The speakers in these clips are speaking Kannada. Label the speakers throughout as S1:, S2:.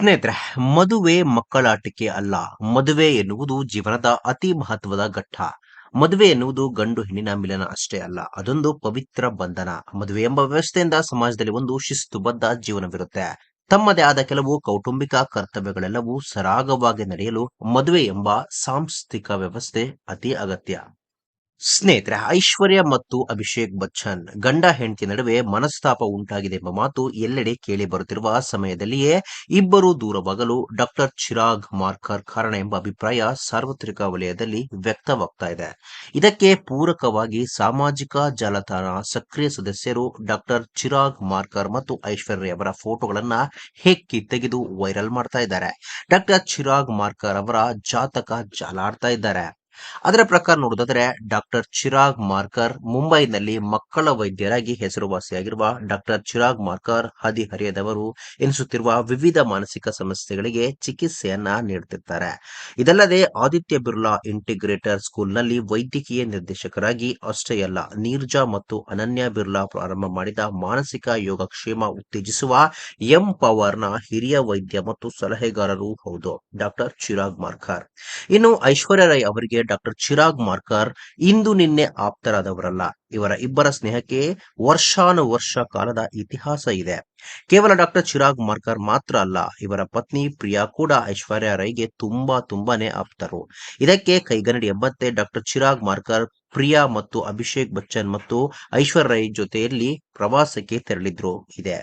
S1: ಸ್ನೇಹಿತರೆ, ಮದುವೆ ಮಕ್ಕಳಾಟಿಕೆ ಅಲ್ಲ. ಮದುವೆ ಎನ್ನುವುದು ಜೀವನದ ಅತಿ ಮಹತ್ವದ ಘಟ್ಟ. ಮದುವೆ ಎನ್ನುವುದು ಗಂಡು ಹೆಣ್ಣಿನ ಮಿಲನ ಅಷ್ಟೇ ಅಲ್ಲ. ಅದೊಂದು ಪವಿತ್ರ ಬಂಧನ. ಮದುವೆ ಎಂಬ ವ್ಯವಸ್ಥೆಯಿಂದ ಸಮಾಜದಲ್ಲಿ ಒಂದು ಶಿಸ್ತುಬದ್ಧ ಜೀವನವಿರುತ್ತೆ. ತಮ್ಮದೇ ಆದ ಕೆಲವು ಕೌಟುಂಬಿಕ ಕರ್ತವ್ಯಗಳೆಲ್ಲವೂ ಸರಾಗವಾಗಿ ನಡೆಯಲು ಮದುವೆ ಎಂಬ ಸಾಂಸ್ಥಿಕ ವ್ಯವಸ್ಥೆ ಅತಿ ಅಗತ್ಯ. ಸ್ನೇಹಿತರೆ, ಐಶ್ವರ್ಯ ಮತ್ತು ಅಭಿಷೇಕ್ ಬಚ್ಚನ್ ಗಂಡ ಹೆಂಡತಿ ನಡುವೆ ಮನಸ್ತಾಪ ಉಂಟಾಗಿದೆ ಎಂಬ ಮಾತು ಎಲ್ಲೆಡೆ ಕೇಳಿ ಬರುತ್ತಿರುವ ಸಮಯದಲ್ಲಿಯೇ ಇಬ್ಬರು ದೂರವಾಗಲು ಡಾಕ್ಟರ್ ಚಿರಾಗ್ ಮಾರ್ಕರ್ ಕಾರಣ ಎಂಬ ಅಭಿಪ್ರಾಯ ಸಾರ್ವತ್ರಿಕ ವಲಯದಲ್ಲಿ ವ್ಯಕ್ತವಾಗ್ತಾ ಇದೆ. ಇದಕ್ಕೆ ಪೂರಕವಾಗಿ ಸಾಮಾಜಿಕ ಜಾಲತಾಣ ಸಕ್ರಿಯ ಸದಸ್ಯರು ಡಾಕ್ಟರ್ ಚಿರಾಗ್ ಮಾರ್ಕರ್ ಮತ್ತು ಐಶ್ವರ್ಯ ಅವರ ಫೋಟೋಗಳನ್ನ ಹೆಕ್ಕಿ ತೆಗೆದು ವೈರಲ್ ಮಾಡ್ತಾ ಇದ್ದಾರೆ. ಡಾಕ್ಟರ್ ಚಿರಾಗ್ ಮಾರ್ಕರ್ ಅವರ ಜಾತಕ ಜಾಲಾಡ್ತಾ ಇದ್ದಾರೆ. ಅದರ ಪ್ರಕಾರ ನೋಡೋದಾದ್ರೆ ಡಾಕ್ಟರ್ ಚಿರಾಗ್ ಮಾರ್ಕರ್ ಮುಂಬೈನಲ್ಲಿ ಮಕ್ಕಳ ವೈದ್ಯರಾಗಿ ಹೆಸರುವಾಸಿಯಾಗಿರುವ ಡಾಕ್ಟರ್ ಚಿರಾಗ್ ಮಾರ್ಕರ್ ಹದಿಹರಿಯದವರು ಎನಿಸುತ್ತಿರುವ ವಿವಿಧ ಮಾನಸಿಕ ಸಮಸ್ಯೆಗಳಿಗೆ ಚಿಕಿತ್ಸೆಯನ್ನ ನೀಡುತ್ತಿರ್ತಾರೆ ಇದಲ್ಲದೆ ಆದಿತ್ಯ ಬಿರ್ಲಾ ಇಂಟಿಗ್ರೇಟರ್ ಸ್ಕೂಲ್ನಲ್ಲಿ ವೈದ್ಯಕೀಯ ನಿರ್ದೇಶಕರಾಗಿ ಅಷ್ಟೇ ಅಲ್ಲ ನೀರ್ಜಾ ಮತ್ತು ಅನನ್ಯ ಬಿರ್ಲಾ ಪ್ರಾರಂಭ ಮಾಡಿದ ಮಾನಸಿಕ ಯೋಗಕ್ಷೇಮ ಉತ್ತೇಜಿಸುವ ಎಂ ಪವರ್ನ ಹಿರಿಯ ವೈದ್ಯ ಮತ್ತು ಸಲಹೆಗಾರರು ಹೌದು, ಡಾಕ್ಟರ್ ಚಿರಾಗ್ ಮಾರ್ಕರ್. ಇನ್ನು ಐಶ್ವರ್ಯ ರೈ ಅವರಿಗೆ ಡಾಕ್ಟರ್ ಚಿರಾಗ್ ಮಾರ್ಕರ್ ಇಂದು ನಿನ್ನೆ ಆಪ್ತರಾದವರಲ್ಲ. ಇವರ ಇಬ್ಬರ ಸ್ನೇಹಕ್ಕೆ ವರ್ಷಾನು ವರ್ಷ ಕಾಲದ ಇತಿಹಾಸ ಇದೆ. ಕೇವಲ ಡಾಕ್ಟರ್ ಚಿರಾಗ್ ಮಾರ್ಕರ್ ಮಾತ್ರ ಅಲ್ಲ, ಇವರ ಪತ್ನಿ ಪ್ರಿಯಾ ಕೂಡ ಐಶ್ವರ್ಯ ರೈಗೆ ತುಂಬಾ ತುಂಬಾನೇ ಆಪ್ತರು. ಇದಕ್ಕೆ ಕೈಗನ್ನಡಿ ಎಂಬಂತೆ ಡಾಕ್ಟರ್ ಚಿರಾಗ್ ಮಾರ್ಕರ್ ಪ್ರಿಯಾ ಮತ್ತು ಅಭಿಷೇಕ್ ಬಚ್ಚನ್ ಮತ್ತು ಐಶ್ವರ್ಯ ರೈ ಜೊತೆಯಲ್ಲಿ ಪ್ರವಾಸಕ್ಕೆ ತೆರಳಿದ್ರು ಇದೆ.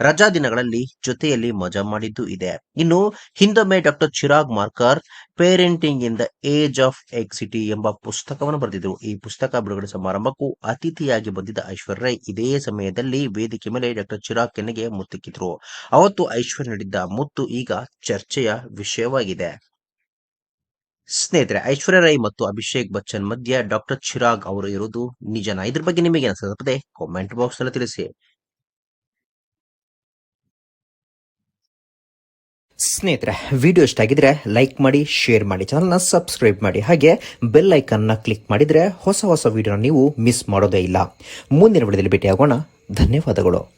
S1: ರಜಾ ದಿನಗಳಲ್ಲಿ ಜೊತೆಯಲ್ಲಿ ಮಜಾ ಮಾಡಿದ್ದು ಇದೆ. ಇನ್ನು ಹಿಂದೊಮ್ಮೆ doctor Chirag Markar, parenting in the age of anxiety ಎಂಬ ಪುಸ್ತಕವನ್ನು ಬರೆದಿದ್ರು. ಈ ಪುಸ್ತಕ ಬಿಡುಗಡೆ ಸಮಾರಂಭಕ್ಕೂ ಅತಿಥಿಯಾಗಿ ಬಂದಿದ್ದ ಐಶ್ವರ್ಯ ರೈ ಇದೇ ಸಮಯದಲ್ಲಿ ವೇದಿಕೆ ಮೇಲೆ ಡಾಕ್ಟರ್ ಚಿರಾಗ್ ಕೆನ್ನೆಗೆ ಮುತ್ತಿಕ್ಕಿದ್ರು. ಅವತ್ತು ಐಶ್ವರ್ಯ ನೀಡಿದ್ದ ಮುತ್ತು ಈಗ ಚರ್ಚೆಯ ವಿಷಯವಾಗಿದೆ. ಸ್ನೇಹಿತರೆ, ಐಶ್ವರ್ಯ ರೈ ಮತ್ತು ಅಭಿಷೇಕ್ ಬಚ್ಚನ್ ಮಧ್ಯೆ ಡಾಕ್ಟರ್ ಚಿರಾಗ್ ಅವರು ಇರುವುದು ನಿಜನಾ? ಇದ್ರ ಬಗ್ಗೆ ನಿಮಗೆ ಅನಿಸುತ್ತದೆ ಕಾಮೆಂಟ್ ಬಾಕ್ಸ್ನಲ್ಲಿ ತಿಳಿಸಿ.
S2: ಸ್ನೇಹಿತರೆ ವಿಡಿಯೋ ಇಷ್ಟ ಆಗಿದ್ರೆ ಲೈಕ್ ಮಾಡಿ ಶೇರ್ ಮಾಡಿ ಚಾನಲ್ನ ಸಬ್ಸ್ಕ್ರೈಬ್ ಮಾಡಿ. ಹಾಗೆ ಬೆಲ್ ಐಕನ್ನ ಕ್ಲಿಕ್ ಮಾಡಿದ್ರೆ ಹೊಸ ಹೊಸ ವಿಡಿಯೋನ ನೀವು ಮಿಸ್ ಮಾಡೋದೇ ಇಲ್ಲ. ಮುಂದಿನ ವಿಡಿಯೋದಲ್ಲಿ ಭೇಟಿಯಾಗೋಣ. ಧನ್ಯವಾದಗಳು.